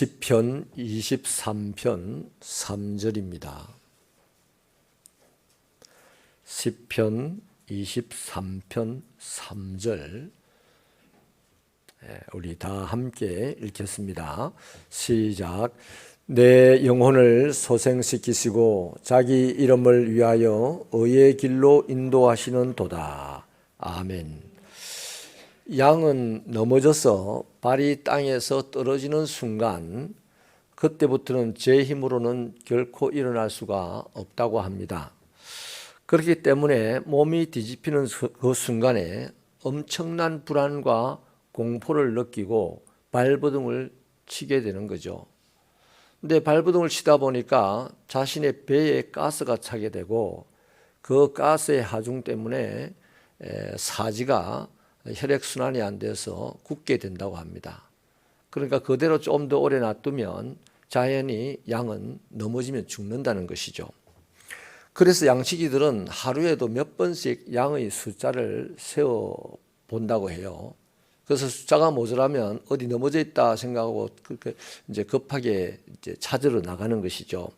시편 23편 3절입니다. 시편 23편 3절 예, 우리 다 함께 읽겠습니다. 시작. 내 영혼을 소생시키시고 자기 이름을 위하여 의의 길로 인도하시는 도다. 아멘. 양은 넘어져서 발이 땅에서 떨어지는 순간 그때부터는 제 힘으로는 결코 일어날 수가 없다고 합니다. 그렇기 때문에 몸이 뒤집히는 그 순간에 엄청난 불안과 공포를 느끼고 발버둥을 치게 되는 거죠. 근데 발버둥을 치다 보니까 자신의 배에 가스가 차게 되고 그 가스의 하중 때문에 사지가 혈액 순환이 안 돼서 굳게 된다고 합니다. 그러니까 그대로 좀 더 오래 놔두면 자연히 양은 넘어지면 죽는다는 것이죠. 그래서 양치기들은 하루에도 몇 번씩 양의 숫자를 세어 본다고 해요. 그래서 숫자가 모자라면 어디 넘어져 있다 생각하고 그렇게 이제 급하게 이제 찾으러 나가는 것이죠.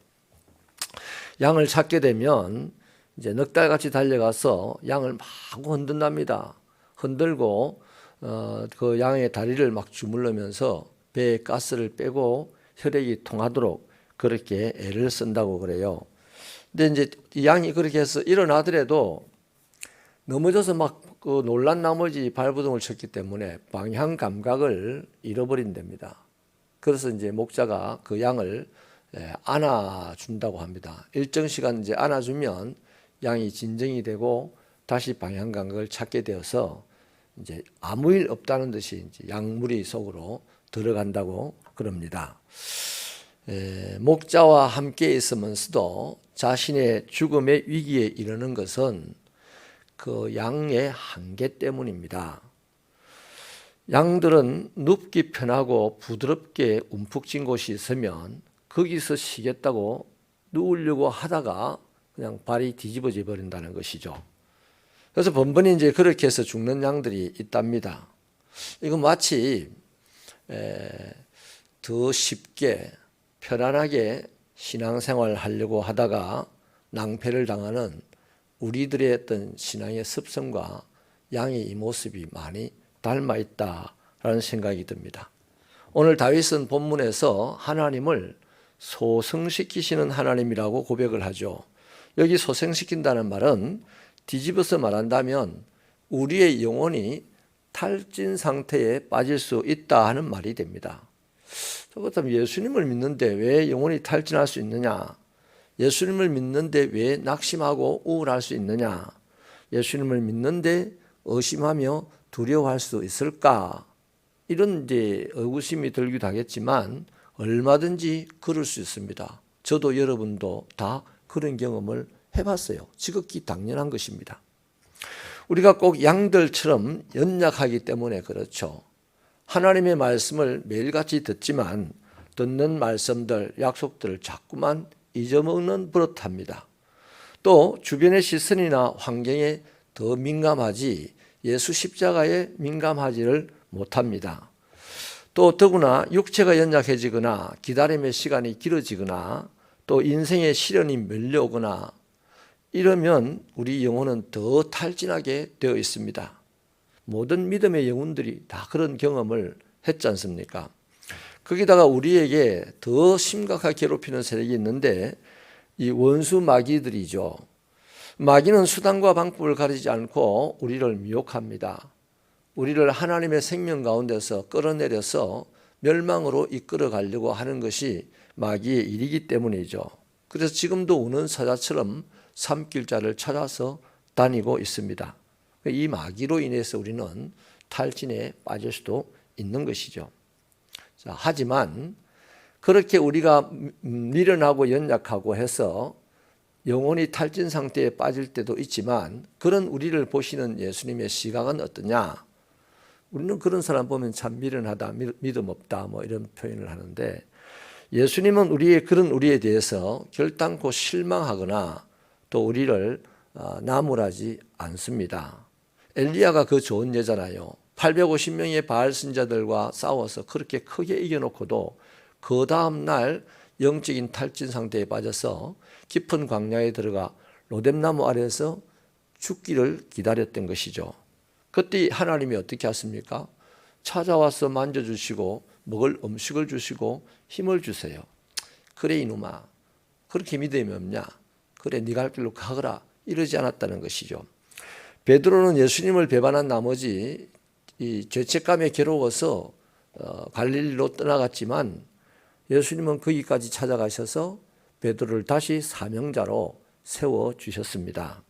양을 찾게 되면 이제 넉 달같이 달려가서 양을 막 흔든답니다. 흔들고 어, 그 양의 다리를 막 주물르면서 배에 가스를 빼고 혈액이 통하도록 그렇게 애를 쓴다고 그래요. 근데 이제 이 양이 그렇게 해서 일어나더라도 넘어져서 막 그 놀란 나머지 발부동을 쳤기 때문에 방향 감각을 잃어버린답니다. 그래서 이제 목자가 그 양을 예, 안아준다고 합니다. 일정 시간 이제 안아주면 양이 진정이 되고 다시 방향 감각을 찾게 되어서 이제 아무 일 없다는 듯이 양무리 속으로 들어간다고 그럽니다. 에, 목자와 함께 있으면서도 자신의 죽음의 위기에 이르는 것은 그 양의 한계 때문입니다. 양들은 눕기 편하고 부드럽게 움푹진 곳이 있으면 거기서 쉬겠다고 누우려고 하다가 그냥 발이 뒤집어져 버린다는 것이죠. 그래서 번번이 이제 그렇게 해서 죽는 양들이 있답니다. 이건 마치 더 쉽게 편안하게 신앙생활 하려고 하다가 낭패를 당하는 우리들의 어떤 신앙의 습성과 양의 이 모습이 많이 닮아 있다라는 생각이 듭니다. 오늘 다윗은 본문에서 하나님을 소생시키시는 하나님이라고 고백을 하죠. 여기 소생시킨다는 말은 뒤집어서 말한다면 우리의 영혼이 탈진 상태에 빠질 수 있다 하는 말이 됩니다. 그렇다면 예수님을 믿는데 왜 영혼이 탈진할 수 있느냐? 예수님을 믿는데 왜 낙심하고 우울할 수 있느냐? 예수님을 믿는데 의심하며 두려워할 수 있을까? 이런 이제 의구심이 들기도 하겠지만 얼마든지 그럴 수 있습니다. 저도 여러분도 다 그런 경험을 해봤어요. 지극히 당연한 것입니다. 우리가 꼭 양들처럼 연약하기 때문에 그렇죠. 하나님의 말씀을 매일같이 듣지만 듣는 말씀들, 약속들을 자꾸만 잊어먹는 버릇합니다. 또 주변의 시선이나 환경에 더 민감하지 예수 십자가에 민감하지를 못합니다. 또 더구나 육체가 연약해지거나 기다림의 시간이 길어지거나 또 인생의 시련이 밀려오거나 이러면 우리 영혼은 더 탈진하게 되어 있습니다. 모든 믿음의 영혼들이 다 그런 경험을 했지 않습니까? 거기다가 우리에게 더 심각하게 괴롭히는 세력이 있는데 이 원수 마귀들이죠. 마귀는 수단과 방법을 가리지 않고 우리를 미혹합니다. 우리를 하나님의 생명 가운데서 끌어내려서 멸망으로 이끌어 가려고 하는 것이 마귀의 일이기 때문이죠. 그래서 지금도 우는 사자처럼 삼길자를 찾아서 다니고 있습니다. 이 마귀로 인해서 우리는 탈진에 빠질 수도 있는 것이죠. 자, 하지만 그렇게 우리가 미련하고 연약하고 해서 영혼이 탈진 상태에 빠질 때도 있지만 그런 우리를 보시는 예수님의 시각은 어떠냐? 우리는 그런 사람 보면 참 미련하다, 믿음 없다, 뭐 이런 표현을 하는데 예수님은 우리의 그런 우리에 대해서 결단코 실망하거나 또 우리를 어, 나무라지 않습니다. 엘리야가 그 좋은 예잖아요. 850명의 바알 신자들과 싸워서 그렇게 크게 이겨놓고도 그 다음 날 영적인 탈진 상태에 빠져서 깊은 광야에 들어가 로뎀나무 아래에서 죽기를 기다렸던 것이죠. 그때 하나님이 어떻게 하십니까? 찾아와서 만져주시고 먹을 음식을 주시고 힘을 주세요. 그래 이놈아 그렇게 믿음이 없냐? 그래 네가 할 길로 가거라 이러지 않았다는 것이죠. 베드로는 예수님을 배반한 나머지 이 죄책감에 괴로워서 어, 갈릴리로 떠나갔지만 예수님은 거기까지 찾아가셔서 베드로를 다시 사명자로 세워 주셨습니다.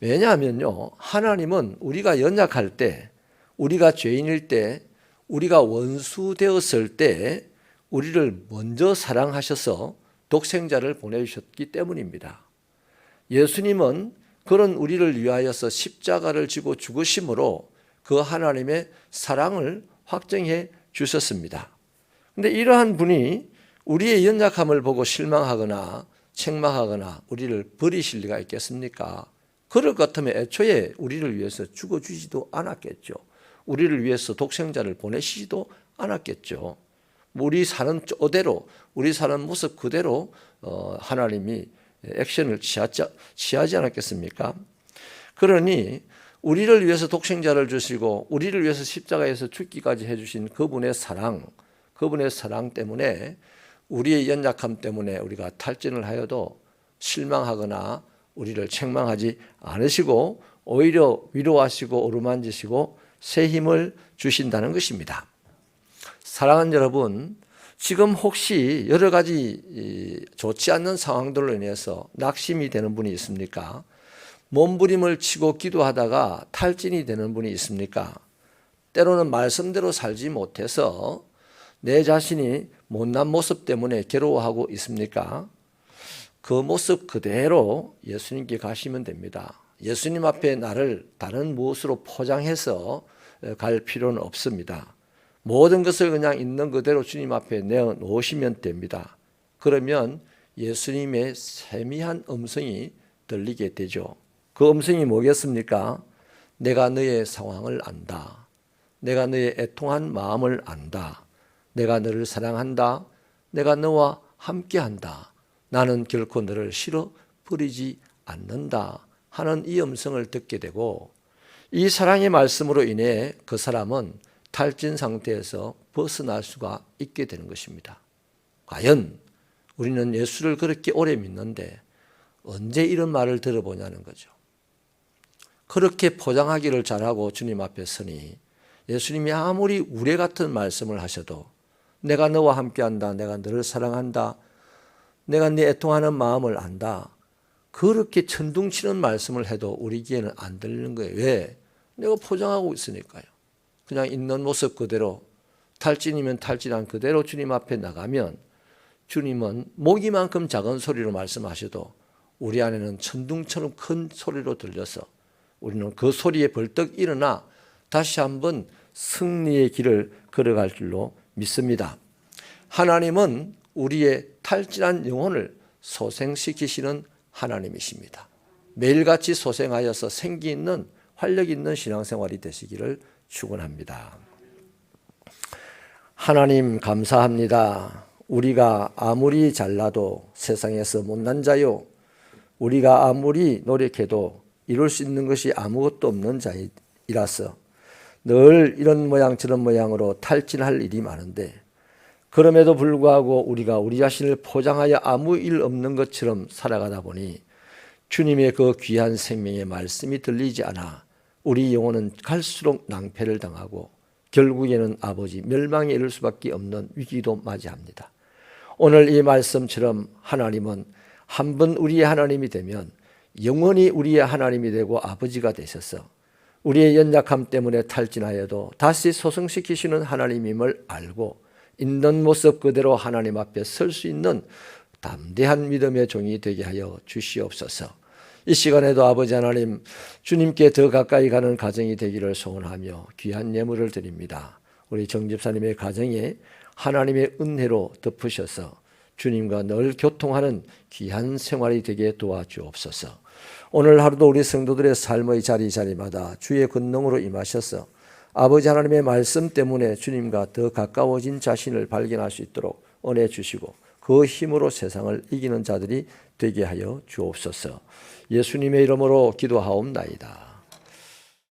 왜냐하면요, 하나님은 우리가 연약할 때, 우리가 죄인일 때, 우리가 원수 되었을 때, 우리를 먼저 사랑하셔서 독생자를 보내주셨기 때문입니다. 예수님은 그런 우리를 위하여서 십자가를 지고 죽으심으로 그 하나님의 사랑을 확정해 주셨습니다. 근데 이러한 분이 우리의 연약함을 보고 실망하거나 책망하거나 우리를 버리실 리가 있겠습니까? 그럴 것 같으면 애초에 우리를 위해서 죽어주지도 않았겠죠. 우리를 위해서 독생자를 보내시지도 않았겠죠. 우리 사는 저대로, 우리 사는 모습 그대로 어, 하나님이 액션을 취하지, 않았겠습니까? 그러니 우리를 위해서 독생자를 주시고 우리를 위해서 십자가에서 죽기까지 해주신 그분의 사랑, 그분의 사랑 때문에 우리의 연약함 때문에 우리가 탈진을 하여도 실망하거나 우리를 책망하지 않으시고 오히려 위로하시고 어루만지시고 새 힘을 주신다는 것입니다. 사랑하는 여러분, 지금 혹시 여러 가지 좋지 않는 상황들로 인해서 낙심이 되는 분이 있습니까? 몸부림을 치고 기도하다가 탈진이 되는 분이 있습니까? 때로는 말씀대로 살지 못해서 내 자신이 못난 모습 때문에 괴로워하고 있습니까? 그 모습 그대로 예수님께 가시면 됩니다. 예수님 앞에 나를 다른 무엇으로 포장해서 갈 필요는 없습니다. 모든 것을 그냥 있는 그대로 주님 앞에 내어 놓으시면 됩니다. 그러면 예수님의 세미한 음성이 들리게 되죠. 그 음성이 뭐겠습니까? 내가 너의 상황을 안다. 내가 너의 애통한 마음을 안다. 내가 너를 사랑한다. 내가 너와 함께 한다. 나는 결코 너를 싫어 버리지 않는다. 하는 이 음성을 듣게 되고 이 사랑의 말씀으로 인해 그 사람은 탈진 상태에서 벗어날 수가 있게 되는 것입니다. 과연 우리는 예수를 그렇게 오래 믿는데 언제 이런 말을 들어보냐는 거죠. 그렇게 포장하기를 잘하고 주님 앞에 서니 예수님이 아무리 우레 같은 말씀을 하셔도 내가 너와 함께 한다. 내가 너를 사랑한다. 내가 네 애통하는 마음을 안다. 그렇게 천둥치는 말씀을 해도 우리 귀에는 안 들리는 거예요. 왜? 내가 포장하고 있으니까요. 그냥 있는 모습 그대로 탈진이면 탈진한 그대로 주님 앞에 나가면 주님은 모기만큼 작은 소리로 말씀하셔도 우리 안에는 천둥처럼 큰 소리로 들려서 우리는 그 소리에 벌떡 일어나 다시 한번 승리의 길을 걸어갈 줄로 믿습니다. 하나님은 우리의 탈진한 영혼을 소생시키시는 하나님이십니다. 매일같이 소생하여서 생기 있는 활력 있는 신앙생활이 되시기를 축원합니다. 하나님 감사합니다. 우리가 아무리 잘나도 세상에서 못난 자요. 우리가 아무리 노력해도 이룰 수 있는 것이 아무것도 없는 자이라서 늘 이런 모양 저런 모양으로 탈진할 일이 많은데 그럼에도 불구하고 우리가 우리 자신을 포장하여 아무 일 없는 것처럼 살아가다 보니 주님의 그 귀한 생명의 말씀이 들리지 않아 우리 영혼은 갈수록 낭패를 당하고 결국에는 아버지 멸망에 이를 수밖에 없는 위기도 맞이합니다. 오늘 이 말씀처럼 하나님은 한 번 우리의 하나님이 되면 영원히 우리의 하나님이 되고 아버지가 되셔서 우리의 연약함 때문에 탈진하여도 다시 소성시키시는 하나님임을 알고 있는 모습 그대로 하나님 앞에 설 수 있는 담대한 믿음의 종이 되게 하여 주시옵소서. 이 시간에도 아버지 하나님 주님께 더 가까이 가는 가정이 되기를 소원하며 귀한 예물을 드립니다. 우리 정집사님의 가정에 하나님의 은혜로 덮으셔서 주님과 늘 교통하는 귀한 생활이 되게 도와주옵소서. 오늘 하루도 우리 성도들의 삶의 자리자리마다 주의 근능으로 임하셔서 아버지 하나님의 말씀 때문에 주님과 더 가까워진 자신을 발견할 수 있도록 은혜 주시고 그 힘으로 세상을 이기는 자들이 되게 하여 주옵소서. 예수님의 이름으로 기도하옵나이다.